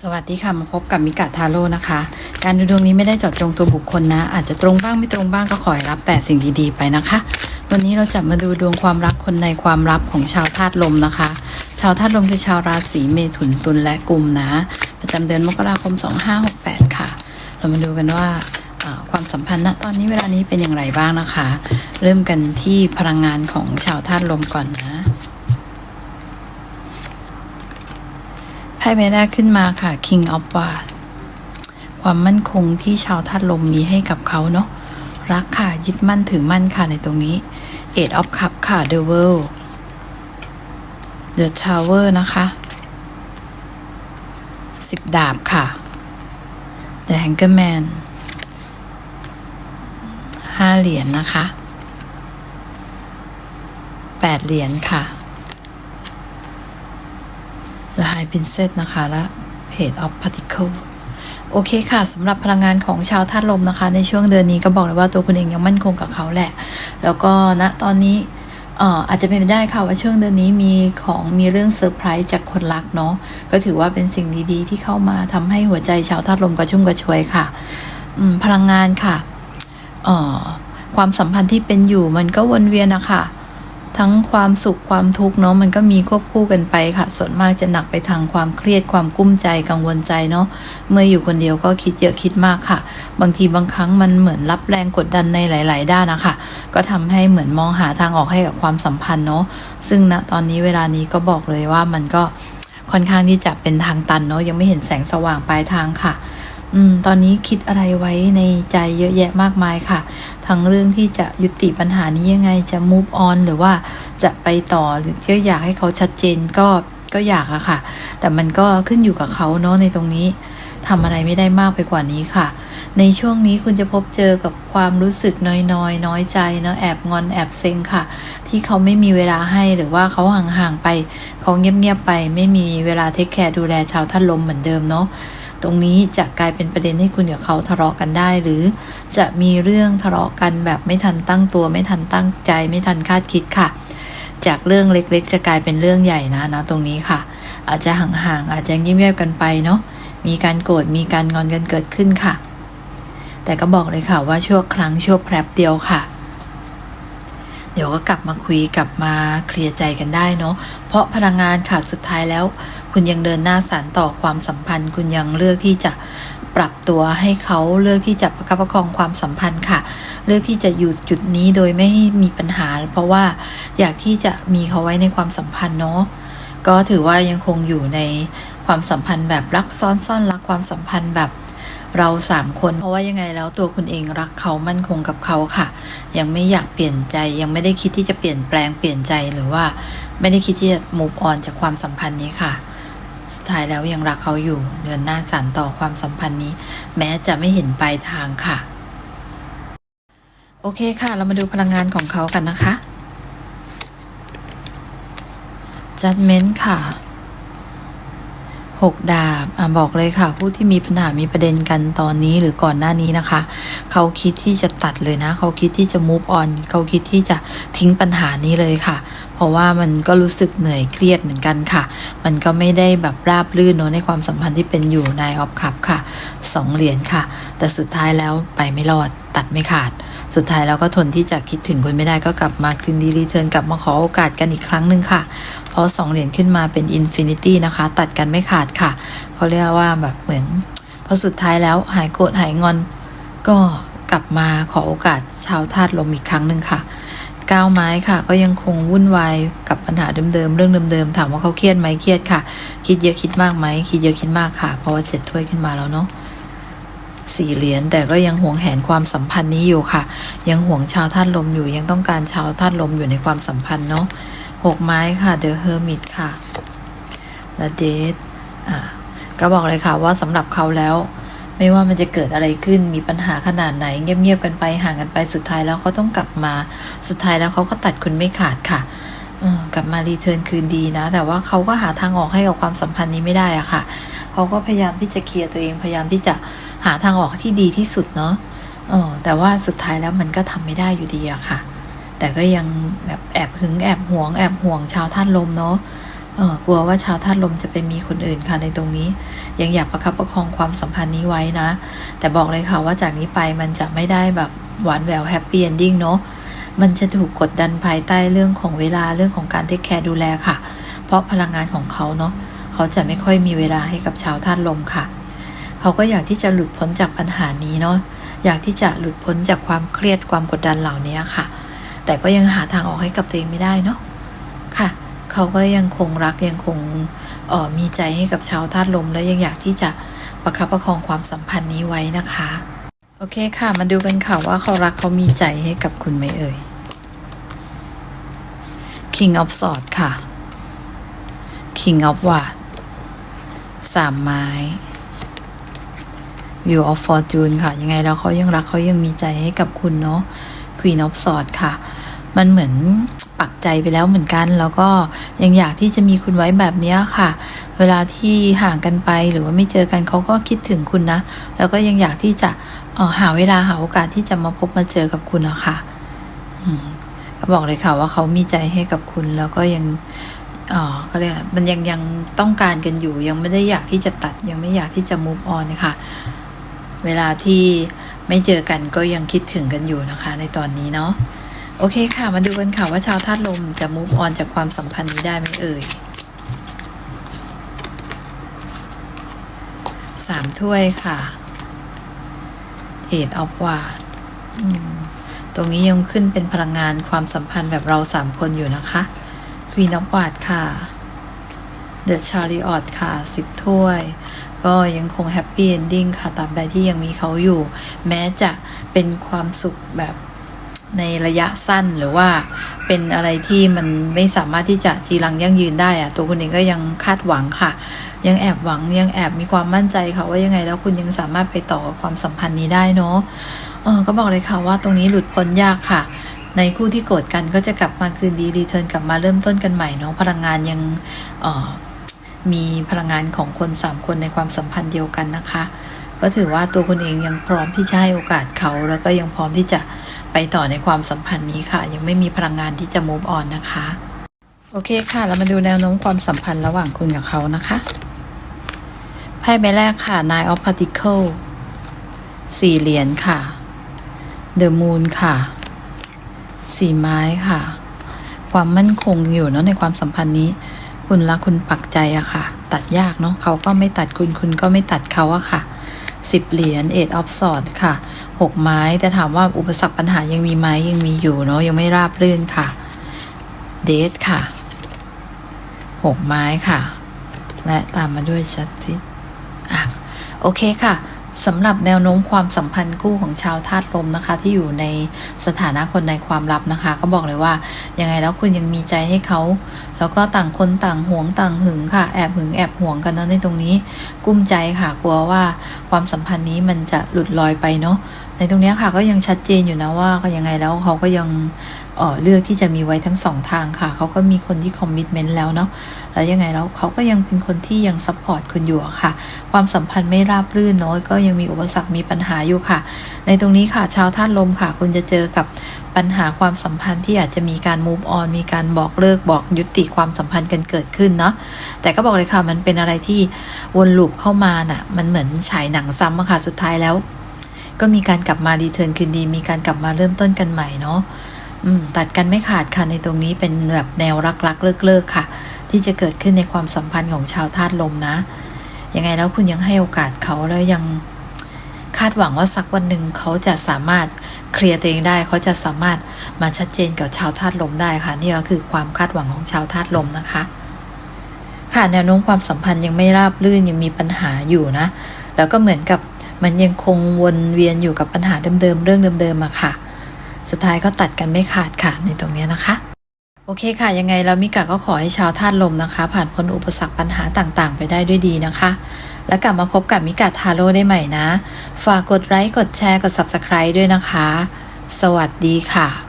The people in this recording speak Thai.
สวัสดีค่ะ มาพบกับมิกาทาโร่นะคะ การดูดวงนี้ไม่ได้เจาะจงตัวบุคคลนะ อาจจะตรงบ้างไม่ตรงบ้างก็ขอให้รับแต่สิ่งดีๆไปนะคะ วันนี้เราจะมาดูดวงความรักคนในความลับของชาวธาตุลมนะคะ ชาวธาตุลมคือชาวราศีเมถุนตุลและกุมนะ ประจำเดือนมกราคม 2568 ค่ะ เรามาดูกันว่าความสัมพันธ์ณตอนนี้เวลานี้เป็นอย่างไรบ้างนะคะ เริ่มกันที่พลังงานของชาวธาตุลมก่อนนะ ไพ่ใบแรกขึ้นมาค่ะ King of w a r d ความมั่นคงที่ชาวธาตุลมมีให้กับเขาเนาะรักค่ะ ยึดมั่นถือมั่นค่ะในตรงนี้ Eight of Cup ค่ะ The World The Tower นะคะสิบดาบค่ะ The Hangman ห้าเหรียญนะคะแปดเหรียญค่ะ The High Princess นะคะ และ Page of Particle โอเคค่ะสำหรับพลังงานของชาวธาตุลมนะคะ ในช่วงเดือนนี้ก็บอกเลยว่าตัวคุณเองยังมั่นคงกับเขาแหละ แล้วก็ณตอนนี้อาจจะเป็นไปได้ค่ะว่าช่วงเดือนนี้มีของมีเรื่องเซอร์ไพรส์จากคนรักเนาะก็ถือว่าเป็นสิ่งดีๆ ที่เข้ามาทำให้หัวใจชาวธาตุลมกระชุ่มกระชวยค่ะพลังงานค่ะความสัมพันธ์ที่เป็นอยู่มันก็วนเวียนนะคะ ทั้งความสุขความทุกข์เนาะมันก็มีควบคู่กันไปค่ะ ส่วนมากจะหนักไปทางความเครียดความกุ้มใจกังวลใจเนาะเมื่ออยู่คนเดียวก็คิดเยอะคิดมากค่ะ บางทีบางครั้งมันเหมือนรับแรงกดดันในหลาย ๆ ด้านนะคะก็ทำให้เหมือนมองหาทางออกให้กับความสัมพันธ์เนาะซึ่งณตอนนี้เวลานี้ก็บอกเลยว่ามันก็ค่อนข้างที่จะเป็นทางตันเนาะยังไม่เห็นแสงสว่างปลายทางค่ะ อืมตอนนี้คิดอะไรไว้ในใจเยอะแยะมากมายค่ะ ทั้งเรื่องที่จะยุติปัญหานี้ยังไงจะ move on หรือว่าจะไปต่อหรือก็อยากให้เขาชัดเจนก็ก็อยากอะค่ะ แต่มันก็ขึ้นอยู่กับเขาเนาะในตรงนี้ทำอะไรไม่ได้มากไปกว่านี้ค่ะ ในช่วงนี้คุณจะพบเจอกับความรู้สึกน้อยๆนน้อยใจเนาะแอบงอนแอบเซ็งค่ะ ที่เขาไม่มีเวลาให้หรือว่าเขาห่างๆไป เขาเงียบๆไป ไม่มีเวลาเทคแคร์ดูแลชาวท่านลมเหมือนเดิมเนาะ ตรงนี้จะกลายเป็นประเด็นให้คุณกับเขาทะเลาะกันได้ หรือจะมีเรื่องทะเลาะกันแบบไม่ทันตั้งตัว ไม่ทันตั้งใจ ไม่ทันคาดคิดค่ะ จากเรื่องเล็กๆ จะกลายเป็นเรื่องใหญ่นะนะตรงนี้ค่ะ อาจจะห่างๆอาจจะเงียบๆกันไปเนาะมีการโกรธมีการงอนกันเกิดขึ้นค่ะ แต่ก็บอกเลยค่ะว่าชั่วครั้งชั่วแพรบเดียวค่ะเดี๋ยวก็กลับมาคุยกลับมาเคลียร์ใจกันได้เนาะเพราะพลังงานค่ะสุดท้ายแล้ว คุณยังเดินหน้าสานต่อความสัมพันธ์ คุณยังเลือกที่จะปรับตัวให้เขาเลือกที่จะประคับประคองความสัมพันธ์ค่ะ เลือกที่จะอยู่จุดนี้โดยไม่มีปัญหา เพราะว่าอยากที่จะมีเขาไว้ในความสัมพันธ์เนาะก็ถือว่ายังคงอยู่ในความสัมพันธ์แบบรักซ้อนซ่อนรักความสัมพันธ์แบบเราสามคน เพราะว่ายังไงแล้วตัวคุณเองรักเขามั่นคงกับเขาค่ะ ยังไม่อยากเปลี่ยนใจยังไม่ได้คิดที่จะเปลี่ยนแปลงเปลี่ยนใจหรือว่า ไม่ได้คิดที่จะ move on จากความสัมพันธ์นี้ค่ะ สุดท้ายแล้วยังรักเขาอยู่ เดินหน้าสานต่อความสัมพันธ์นี้ แม้จะไม่เห็นปลายทางค่ะ โอเคค่ะ เรามาดูพลังงานของเขากันนะคะ judgment ค่ะ หกดาบอบอกเลยค่ะ ผู้ที่มีปัญหามีประเด็นกันตอนนี้หรือก่อนหน้านี้นะคะ เขาคิดที่จะตัดเลยนะ เขาคิดที่จะ move on เขาคิดที่จะทิ้งปัญหานี้เลยค่ะ เพราะว่ามันก็รู้สึกเหนื่อยเครียดเหมือนกันค่ะ มันก็ไม่ได้แบบราบรื่นเนอะในความสัมพันธ์ที่เป็นอยู่ในออฟคัพค่ะสองเหรียญค่ะ แต่สุดท้ายแล้วไปไม่รอดตัดไม่ขาด สุดท้ายแล้วก็ทนที่จะคิดถึงคุณไม่ได้ก็กลับมาคืนดีรีเทิร์นกลับมาขอโอกาสกันอีกครั้งหนึ่งค่ะ เพราะสองเหรียญขึ้นมาเป็นอินฟินิตี้นะคะ ตัดกันไม่ขาดค่ะ เขาเรียกว่าแบบเหมือนพอสุดท้ายแล้วหายโกรธหายงอน ก็กลับมาขอโอกาสชาวธาตุลมอีกครั้งหนึ่งค่ะก้าวไม้ค่ะ ก็ยังคงวุ่นวายกับปัญหาเดิมๆเรื่องเดิมๆถามว่าเขาเครียดไหมเครียดค่ะ คิดเยอะคิดมากไหมคิดเยอะคิดมากค่ะ เพราะว่าเจ็ดถ้วยขึ้นมาแล้วเนาะ สี่เหรียญแต่ก็ยังห่วงแหนความสัมพันธ์นี้อยู่ค่ะ ยังห่วงชาวธาตุลมอยู่ยังต้องการชาวธาตุลมอยู่ในความสัมพันธ์เนาะหกไม้ค่ะเดอะเฮอร์มิตค่ะและเดทอ่าก็บอกเลยค่ะว่าสำหรับเขาแล้ว ไม่ว่ามันจะเกิดอะไรขึ้นมีปัญหาขนาดไหน เงียบๆกันไปห่างกันไปสุดท้ายแล้วเขาต้องกลับมาสุดท้ายแล้วเขาก็ตัดคุณไม่ขาดค่ะกลับมารีเทิร์นคืนดีนะ แต่ว่าเขาก็หาทางออกให้กับความสัมพันธ์นี้ไม่ได้อะค่ะ เขาก็พยายามที่จะเคลียร์ตัวเองพยายามที่จะ หาทางออกที่ดีที่สุดเนาะออแต่ว่าสุดท้ายแล้วมันก็ทำไม่ได้อยู่ดีอะค่ะ แต่ก็ยังแบบแอบหึงแอบหวงแอบห่วงชาวท่านลมเนาะเออกลัวว่าชาวธาตุลมจะไปมีคนอื่นค่ะในตรงนี้ ยังอยากประคับประคองความสัมพันธ์นี้ไว้นะ แต่บอกเลยค่ะว่าจากนี้ไปมันจะไม่ได้แบบหวานแหววแฮปปี้เอนดิ้งเนาะมันจะถูกกดดันภายใต้เรื่องของเวลาเรื่องของการเทคแคร์ดูแลค่ะ เพราะพลังงานของเขาเนาะเขาจะไม่ค่อยมีเวลาให้กับชาวธาตุลมค่ะ เขาก็อยากที่จะหลุดพ้นจากปัญหานี้เนาะอยากที่จะหลุดพ้นจากความเครียดความกดดันเหล่านี้ค่ะ แต่ก็ยังหาทางออกให้กับตัวเองไม่ได้เนาะค่ะ เขาก็ยังคงรักยังคงออมีใจให้กับชาวธาตุลม และยังอยากที่จะประคับประคองความสัมพันธ์นี้ไว้นะคะ โอเคค่ะ มาดูกันค่ะว่าเขารักเขามีใจให้กับคุณไหมเอ่ย King of Swords ค่ะ King of w a d สามไม้ View of Fortune ค่ะ ยังไงแล้วเขายังรักเขายังมีใจให้กับคุณเนาะ Queen of Swords ค่ะ มันเหมือนปักใจไปแล้วเหมือนกัน แล้วก็ยังอยากที่จะมีคุณไว้แบบนี้ค่ะ เวลาที่ห่างกันไปหรือว่าไม่เจอกันเขาก็คิดถึงคุณนะ แล้วก็ยังอยากที่จะออหาเวลาหาโอกาสที่จะมาพบมาเจอกับคุณนะคะก็บอกเลยค่ะว่าเขามีใจให้กับคุณแล้วก็ยังเอ๋อเขาเรียกอะไรมันยังยังต้องการกันอยู่ ยังไม่ได้อยากที่จะตัดยังไม่อยากที่จะ move on นะคะ เวลาที่ไม่เจอกันก็ยังคิดถึงกันอยู่นะคะ ในตอนนี้เนาะโอเคค่ะ มาดูกันค่ะว่าชาวธาตุลมจะ move on จากความสัมพันธ์นี้ได้ไหมเอ่ยสามถ้วยค่ะเอ็ดออฟวาดตรงนี้ยังขึ้นเป็นพลังงานความสัมพันธ์แบบเราสามคนอยู่นะคะควีนออฟวาดค่ะเดอะชาริออตค่ะสิบถ้วย ก็ยังคงแฮปปี้เอนดิ้งค่ะตราบใดที่ยังมีเขาอยู่ แม้จะเป็นความสุขแบบในระยะสั้นหรือว่าเป็นอะไรที่มันไม่สามารถที่จะจีรังยั่งยืนได้อะตัวคุณเองก็ยังคาดหวังค่ะ ยังแอบหวังยังแอบมีความมั่นใจค่ะว่ายังไงแล้วคุณยังสามารถไปต่อกับความสัมพันธ์นี้ได้เนาะเออก็บอกเลยค่ะว่าตรงนี้หลุดพ้นยากค่ะ ในคู่ที่โกรธกันก็จะกลับมาคืนดีรีเทิร์นกลับมาเริ่มต้นกันใหม่เนาะพลังงานยังเออ มีพลังงานของคนสามคนในความสัมพันธ์เดียวกันนะคะ ก็ถือว่าตัวคุณเองยังพร้อมที่จะให้โอกาสเขา แล้วก็ยังพร้อมที่จะไปต่อในความสัมพันธ์นี้ค่ะ ยังไม่มีพลังงานที่จะ move on นะคะ โอเคค่ะ เรามาดูแนวโน้มความสัมพันธ์ระหว่างคุณกับเขานะคะไพ่ใบแรกค่ะ Nine of Pentacles สี่เหรียญค่ะ The Moon ค่ะสี่ไม้ค่ะ ความมั่นคงอยู่เนาะในความสัมพันธ์นี้ คุณรักคุณปักใจอะค่ะ ตัดยากเนาะเขาก็ไม่ตัดคุณคุณก็ไม่ตัดเขาอะค่ะสิบเหรียญเอ็ดออฟสอดค่ะหกไม้แต่ถามว่าอุปสรรคปัญหายังมีไหมยังมีอยู่เนาะยังไม่ราบรื่นค่ะเดทค่ะหกไม้ค่ะ และตามมาด้วยชัดจิตอะโอเคค่ะ สำหรับแนวโน้มความสัมพันธ์คู่ของชาวธาตุลมนะคะ ที่อยู่ในสถานะคนในความลับนะคะ ก็บอกเลยว่ายังไงแล้วคุณยังมีใจให้เขาแล้วก็ต่างคนต่างหวงต่างหึงค่ะ แอบหึงแอบหวงกันเนาะในตรงนี้ กุ้มใจค่ะกลัวว่าความสัมพันธ์นี้มันจะหลุดลอยไปเนาะ ในตรงนี้ค่ะก็ยังชัดเจนอยู่นะว่าก็ยังไงแล้วเขาก็ยังเออเลือกที่จะมีไว้ทั้งสองทางค่ะ เขาก็มีคนที่คอมมิชเมนต์แล้วเนาะแล้วยังไงแล้วเขาก็ยังเป็นคนที่ยังซัพพอร์ตคุณอยู่ค่ะ ความสัมพันธ์ไม่ราบรื่นเนาะก็ยังมีอุปสรรคมีปัญหาอยู่ค่ะ ในตรงนี้ค่ะ ชาวธาตุลมค่ะ คุณจะเจอกับปัญหาความสัมพันธ์ที่อาจจะมีการ move on มีการบอกเลิกบอกยุติความสัมพันธ์กันเกิดขึ้นเนาะแต่ก็บอกเลยค่ะมันเป็นอะไรที่วนลูปเข้ามาน่ะ มันเหมือนฉายหนังซ้ำอะค่ะสุดท้ายแล้ว ก็มีการกลับมาดีเทิร์นคืนดี มีการกลับมาเริ่มต้นกันใหม่เนาะตัดกันไม่ขาดค่ะในตรงนี้เป็นแบบแนวรักๆเลิกๆค่ะ ที่จะเกิดขึ้นในความสัมพันธ์ของชาวธาตุลมนะยังไงแล้วคุณยังให้โอกาสเขาแล้วยังคาดหวังว่าสักวันหนึ่งเขาจะสามารถเคลียร์ตัวเองได้ เขาจะสามารถมาชัดเจนกับชาวธาตุลมได้ค่ะนี่ก็คือความคาดหวังของชาวธาตุลมนะคะ ค่ะแนวโน้มความสัมพันธ์ยังไม่ราบรื่นยังมีปัญหาอยู่นะ แล้วก็เหมือนกับ มันยังคงวนเวียนอยู่กับปัญหาเดิมๆ เรื่องเดิมๆอะค่ะ สุดท้ายก็ตัดกันไม่ขาดค่ะในตรงนี้นะคะ โอเคค่ะ ยังไงแล้วมิกะก็ขอให้ชาวธาตุลมนะคะ ผ่านพ้นอุปสรรคปัญหาต่างๆ ไปได้ด้วยดีนะคะ แล้วกลับมาพบกับมิกะทาโร่ได้ใหม่นะ ฝากกดไลค์กดแชร์กด Subscribe ด้วยนะคะ สวัสดีค่ะ